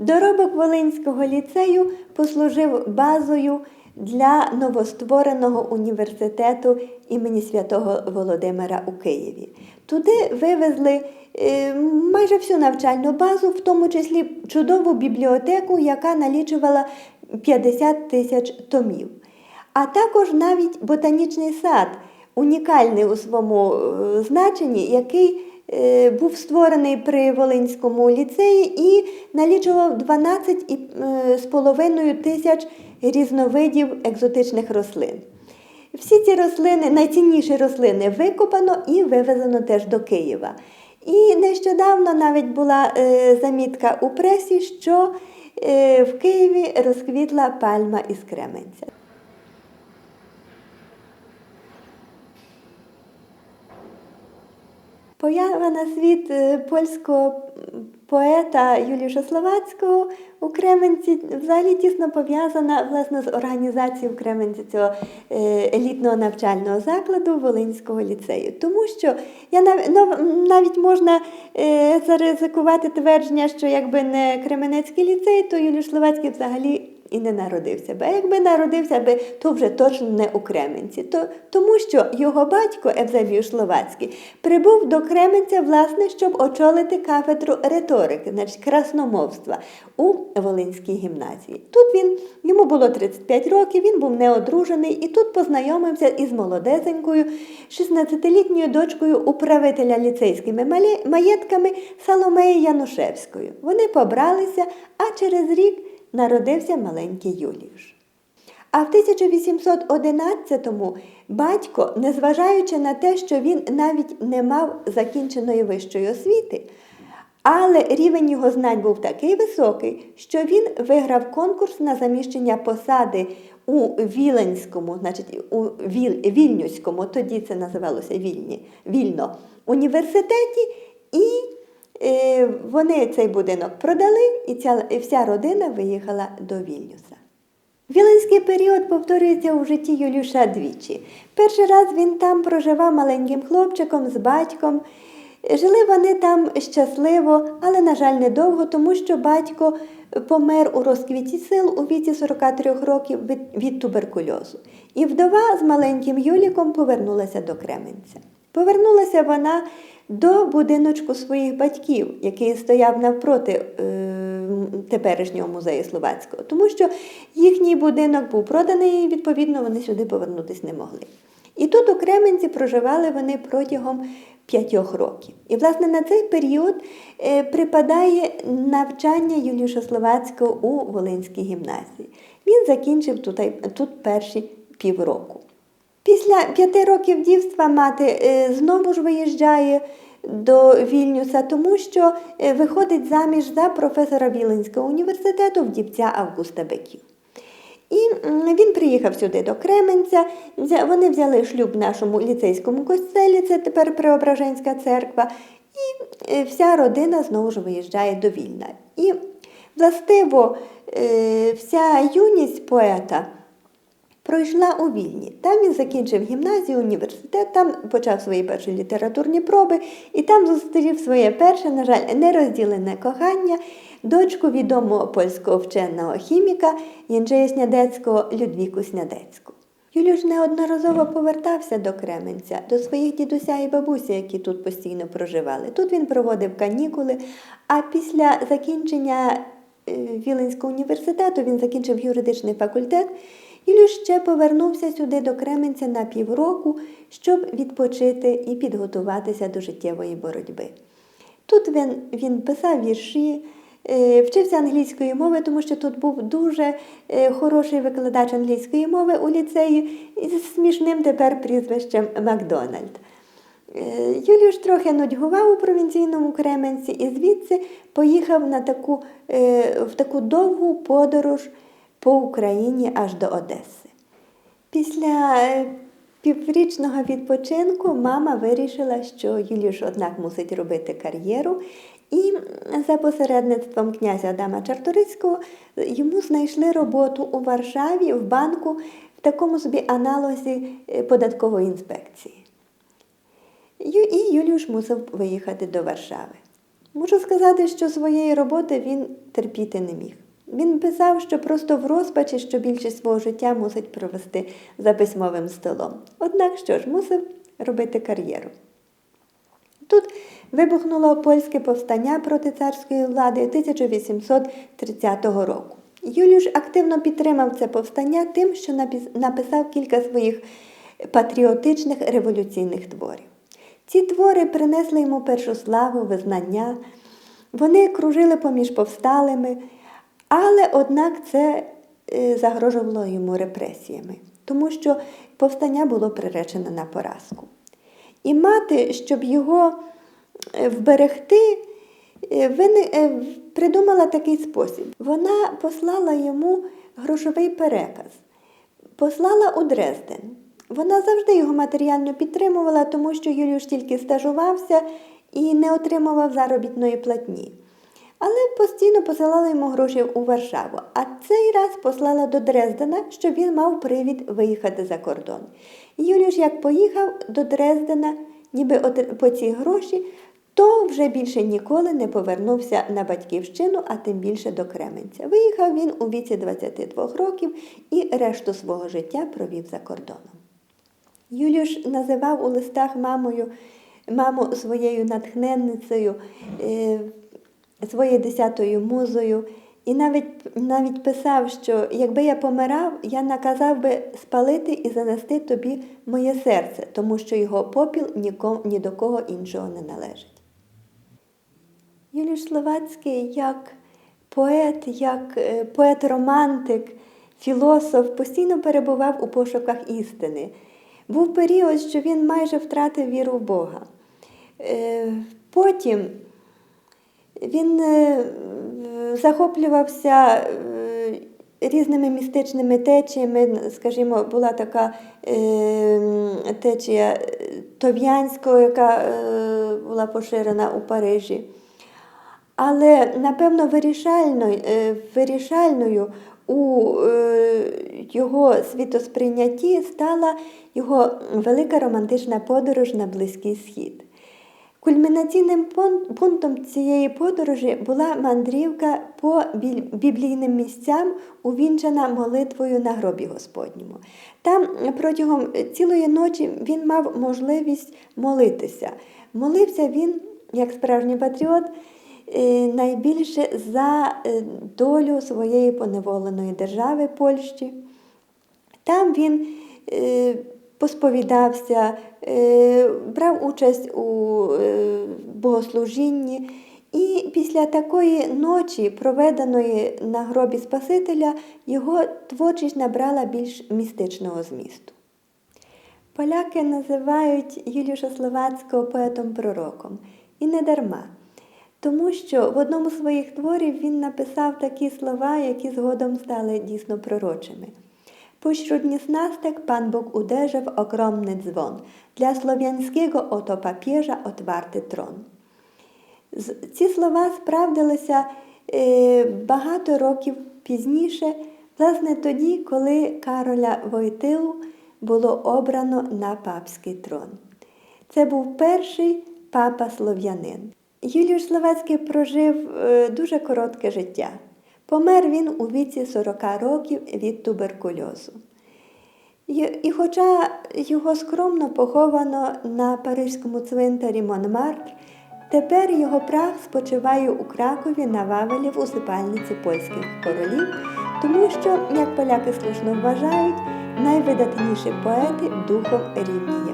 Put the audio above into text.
Доробок Волинського ліцею послужив базою для новоствореного університету імені святого Володимира у Києві. Туди вивезли е, майже всю навчальну базу, в тому числі чудову бібліотеку, яка налічувала 50 тисяч томів. А також навіть ботанічний сад, унікальний у своєму е, значенні, який був створений при Волинському ліцеї і налічував 12,5 тисяч різновидів екзотичних рослин. Всі ці рослини, найцінніші рослини, викопано і вивезено теж до Києва. І нещодавно навіть була е, замітка у пресі, що е, в Києві розквітла пальма із Кременця. Поява на світ е, польського поета Юліша Словацького у Кременці взагалі тісно пов'язана власне з організацією в Кременці цього е, елітного навчального закладу Волинського ліцею. Тому що я нав- нав- навіть можна е, заризикувати твердження, що якби не Кременецький ліцей, то Юліш Словацький взагалі і не народився би. А якби народився би, то вже точно не у Кременці. То, тому що його батько Евзебій Словацький прибув до Кременця, власне, щоб очолити кафедру риторики, значить красномовства у Волинській гімназії. Тут він йому було 35 років, він був неодружений і тут познайомився із молодесенькою, 16-літньою дочкою управителя ліцейськими маєтками Соломеї Янушевською. Вони побралися, а через рік народився маленький Юліуш. А в 1811-му батько, незважаючи на те, що він навіть не мав закінченої вищої освіти, але рівень його знань був такий високий, що він виграв конкурс на заміщення посади у Віленському, значить у Віль, Вільнюському, тоді це називалося Вільні, Вільно, університеті, і вони цей будинок продали, і ця, і вся родина виїхала до Вільнюса. Віленський період повторюється у житті Юлюша двічі. Перший раз він там проживав маленьким хлопчиком з батьком. Жили вони там щасливо, але, на жаль, недовго, тому що батько помер у розквіті сил у віці 43 років від, від туберкульозу. І вдова з маленьким Юліком повернулася до Кременця. Повернулася вона до будиночку своїх батьків, який стояв навпроти е, теперішнього музею Словацького, тому що їхній будинок був проданий, і відповідно вони сюди повернутися не могли. І тут у Кременці проживали вони протягом п'ятьох років. І, власне, на цей період е, припадає навчання Юліша Словацького у Волинській гімназії. Він закінчив тут, тут перші півроку. Після п'яти років дівства мати е, знову ж виїжджає до Вільнюса, тому що е, виходить заміж за професора Віленського університету вдівця Августа Беків. І він приїхав сюди до Кременця. Вони взяли шлюб в нашому ліцейському костелі, це тепер Преображенська церква, і е, вся родина знову ж виїжджає до Вільна. І властиво вся юність поета пройшла у Вільні. Там він закінчив гімназію, університет, там почав свої перші літературні проби, і там зустрів своє перше, на жаль, нерозділене кохання, дочку відомого польського вченого хіміка Єнджея Снядецького Людвіку Снядецьку. Юлюш неодноразово повертався до Кременця, до своїх дідуся і бабусі, які тут постійно проживали. Тут він проводив канікули, а після закінчення е, Віленського університету він закінчив юридичний факультет. Юлюш ще повернувся сюди до Кременця на півроку, щоб відпочити і підготуватися до життєвої боротьби. Тут він, він писав вірші, е, вчився англійської мови, тому що тут був дуже е, хороший викладач англійської мови у ліцеї із смішним тепер прізвищем Макдональд. Е, Юліуш трохи нудьгував у провінційному Кременці і звідси поїхав на таку, в таку довгу подорож по Україні аж до Одеси. Після е, піврічного відпочинку мама вирішила, що Юліуш, однак, мусить робити кар'єру. І за посередництвом князя Адама Чарторицького йому знайшли роботу у Варшаві в банку в такому собі аналозі е, податкової інспекції. І Юліуш мусив виїхати до Варшави. Можу сказати, що своєї роботи він терпіти не міг. Він писав, що просто в розпачі, що більшість свого життя мусить провести за письмовим столом. Однак що ж, мусив робити кар'єру. Тут вибухнуло польське повстання проти царської влади 1830 року. Юліуш активно підтримав це повстання тим, що написав кілька своїх патріотичних революційних творів. Ці твори принесли йому першу славу, визнання. Вони кружили поміж повсталими, але однак це е, загрожувало йому репресіями, тому що повстання було приречене на поразку. І мати, щоб його е, вберегти, е, придумала такий спосіб. Вона послала йому грошовий переказ, послала у Дрезден. Вона завжди його матеріально підтримувала, тому що Юліуш тільки стажувався і не отримував заробітної платні. Але постійно посилала йому гроші у Варшаву. А цей раз послала до Дрездена, щоб він мав привід виїхати за кордон. Юліуш, як поїхав до Дрездена, ніби по ці гроші, то вже більше ніколи не повернувся на батьківщину, а тим більше до Кременця. Виїхав він у віці 22 років і решту свого життя провів за кордоном. Юліуш називав у листах мамою, маму своєю натхненницею, е, своєю десятою музою. І навіть, навіть писав, що якби я помирав, я наказав би спалити і занести тобі моє серце, тому що його попіл нікому, ні до кого іншого не належить. Юліуш Словацький як поет, як е, поет-романтик, філософ постійно перебував у пошуках істини. Був період, що він майже втратив віру в Бога. Е, Потім він е, захоплювався е, різними містичними течіями. Скажімо, була така е, течія Тов'янського, яка була поширена у Парижі. Але, напевно, вирішальною, у його світосприйнятті стала його велика романтична подорож на Близький Схід. Кульмінаційним пун- пунктом цієї подорожі була мандрівка по біблійним місцям, увінчана молитвою на гробі Господньому. Там протягом цілої ночі він мав можливість молитися. Молився він, як справжній патріот, е, найбільше за е, долю своєї поневоленої держави Польщі. Там він е, посповідався, брав участь у богослужінні. І після такої ночі, проведеної на гробі Спасителя, його творчість набрала більш містичного змісту. Поляки називають Юліуша Словацького поетом-пророком. І не дарма. Тому що в одному з своїх творів він написав такі слова, які згодом стали дійсно пророчими. Pośród niesnastek Pan Bóg uderzy w ogromny dzwon. Dla słowiańskiego oto papieża otwarty tron. Ці слова справдилися багато років пізніше, власне тоді, коли Кароля Войтилу було обрано на папський трон. Це був перший папа слов'янин. Юліуш Словацький прожив е, дуже коротке життя. Помер він у віці 40 років від туберкульозу. І, хоча його скромно поховано на паризькому цвинтарі Монмартр, тепер його прах спочиває у Кракові на Вавелі в усипальниці польських королів, тому що, як поляки слушно вважають, найвидатніші поети духом рівні.